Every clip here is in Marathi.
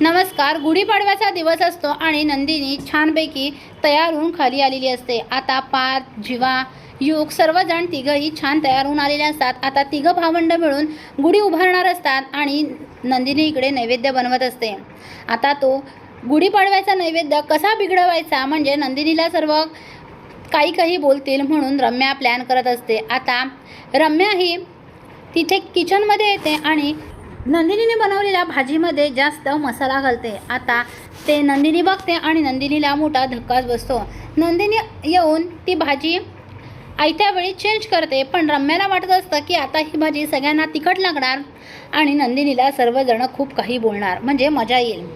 नमस्कार गुढीपाडव्याचा दिवस असतो आणि नंदिनी छानपैकी तयार होऊन खाली आलेली असते. आता पार्थ जीवा युग सर्वजण तिघंही छान तयार होऊन आलेले असतात. आता तिघं भावंड मिळून गुढी उभारणार असतात आणि नंदिनी इकडे नैवेद्य बनवत असते. आता तो गुढीपाडव्याचा नैवेद्य कसा बिघडवायचा म्हणजे नंदिनीला सर्व काही काही बोलतील म्हणून रम्या प्लॅन करत असते. आता रम्या ही तिथे किचनमध्ये येते आणि नंदिनीने बनवलेल्या भाजीमध्ये जास्त मसाला घालते. आता ते नंदिनी बघते आणि नंदिनीला मोठा धक्काच बसतो. नंदिनी येऊन ती भाजी आयत्या वेळी चेंज करते पण रम्याला वाटत असतं की आता ही भाजी सगळ्यांना तिखट लागणार आणि नंदिनीला सर्वजण खूप काही बोलणार म्हणजे मजा येईल.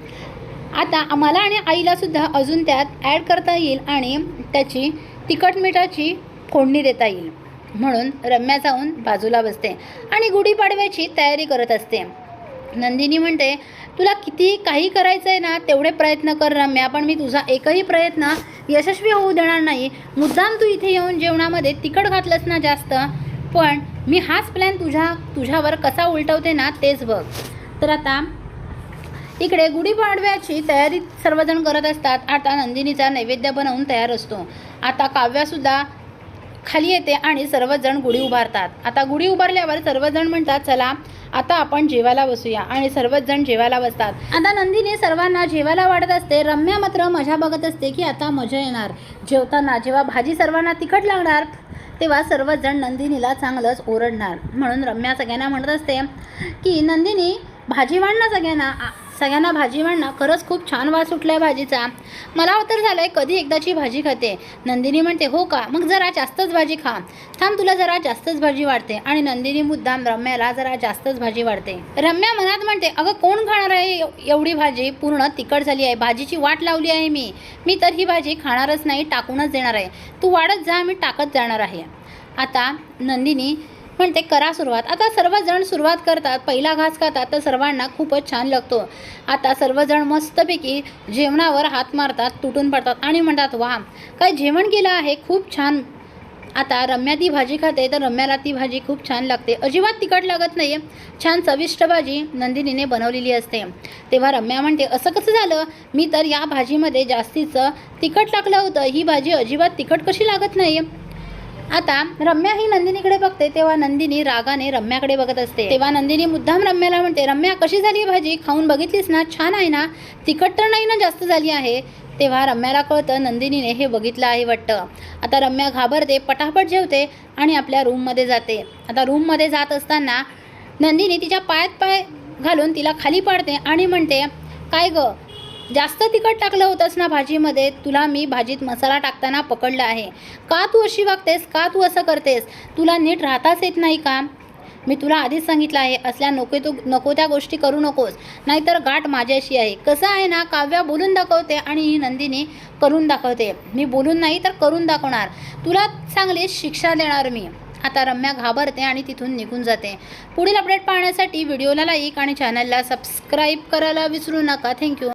आता आम्हाला आणि आईलासुद्धा अजून त्यात ॲड करता येईल आणि त्याची तिखट मिठाची फोडणी देता येईल. म्हणून रम्या जाऊन बाजूला बसते आणि गुढीपाडव्याची तयारी करत असते. नंदिनी म्हणते तुला किती काही करायचं आहे ना तेवढे प्रयत्न कर रम्या पण मी तुझा एकही प्रयत्न यशस्वी होऊ देणार नाही. मुद्दाम तू इथे येऊन जेवणामध्ये तिखट घातलंस ना जास्त. पण मी हाच प्लॅन तुझ्या तुझ्यावर कसा उलटवते ना तेच बघ. तर आता इकडे गुढीपाडव्याची तयारी सर्वजण करत असतात. आता नंदिनीचा नैवेद्य बनवून तयार असतो. आता काव्यासुद्धा खाली येते आणि सर्वजण गुढी उभारतात. आता गुढी उभारल्यावर सर्वजण म्हणतात चला आता आपण जेवायला बसूया. आणि सर्वच जण जेवायला बसतात. आता नंदिनी सर्वांना जेवायला वाढत असते. रम्या मात्र मजा बघत असते की आता मजा येणार. जेवताना जेव्हा भाजी सर्वांना तिखट लागणार तेव्हा सर्वच जण नंदिनीला चांगलंच ओरडणार. म्हणून रम्या सगळ्यांना म्हणत असते की नंदिनी भाजी वाढ ना सगळ्यांना. आ- सगळ्यांना भाजी म्हणणं खरंच खूप छान वास सुटला आहे भाजीचा. मला तर झालं आहे कधी एकदाची भाजी खाते. नंदिनी म्हणते हो का? मग जरा जास्तच भाजी खा. थांब तुला जरा जास्तच भाजी वाढते. आणि नंदिनी मुद्दाम रम्याला जरा जास्तच भाजी वाढते. रम्या मनात म्हणते अगं कोण खाणार आहे एवढी भाजी? पूर्ण तिखट झाली आहे. भाजीची वाट लावली आहे मी. मी तर ही भाजी खाणारच नाही टाकूनच देणार आहे. तू वाढत जा मी टाकत जाणार आहे. आता नंदिनी म्हणते करा सुरुवात. आता सर्वजण सुरुवात करतात पहिला घास खातात तर सर्वांना खूपच छान लागतो. आता सर्वजण मस्तपैकी जेवणावर हात मारतात तुटून पडतात आणि म्हणतात वा काय जेवण केलं आहे खूप छान. आता रम्या ती भाजी खाते तर रम्याला ती भाजी खूप छान लागते. अजिबात तिखट लागत नाही छान चविष्ट भाजी नंदिनीने बनवलेली असते. तेव्हा रम्या म्हणते असं कसं झालं? मी तर या भाजीमध्ये जास्तीचं तिखट टाकलं होतं. ही भाजी अजिबात तिखट कशी लागत नाही आता रम्या ही नंदिनीकडे बघते तेव्हा नंदिनी रागाने रम्याकडे बघत असते. तेव्हा नंदिनी मुद्दाम रम्याला म्हणते रम्या कशी झाली भाजी? खाऊन बघितलीस ना? छान आहे ना? तिखट तर नाही ना जास्त झाली आहे? तेव्हा रम्याला कळतं नंदिनीने हे बघितलं आहे वाटतं. आता रम्या घाबरते पटापट जेवते आणि आपल्या रूममध्ये जाते. आता रूममध्ये जात असताना नंदिनी तिच्या पायात पाय घालून तिला खाली पाडते आणि म्हणते काय गं? जास्त तिखट टाकलं होतंस ना भाजीमध्ये तुला मी भाजीत मसाला टाकताना पकडलं आहे. का तू अशी वागतेस? का तू असं करतेस? तुला नीट राहताच येत नाही का? मी तुला आधीच सांगितलं आहे असल्या नको तू नको त्या गोष्टी करू नकोस. नाहीतर गाठ माझ्याशी आहे. कसं आहे ना काव्या बोलून दाखवते आणि ही नंदिनी करून दाखवते. मी बोलून नाही तर करून दाखवणार. तुला चांगली शिक्षा देणार मी. आता रम्या घाबरते आणि तिथून निघून जाते. पुढील अपडेट पाहण्यासाठी व्हिडिओला लाईक आणि चॅनलला सबस्क्राईब करायला विसरू नका. थँक्यू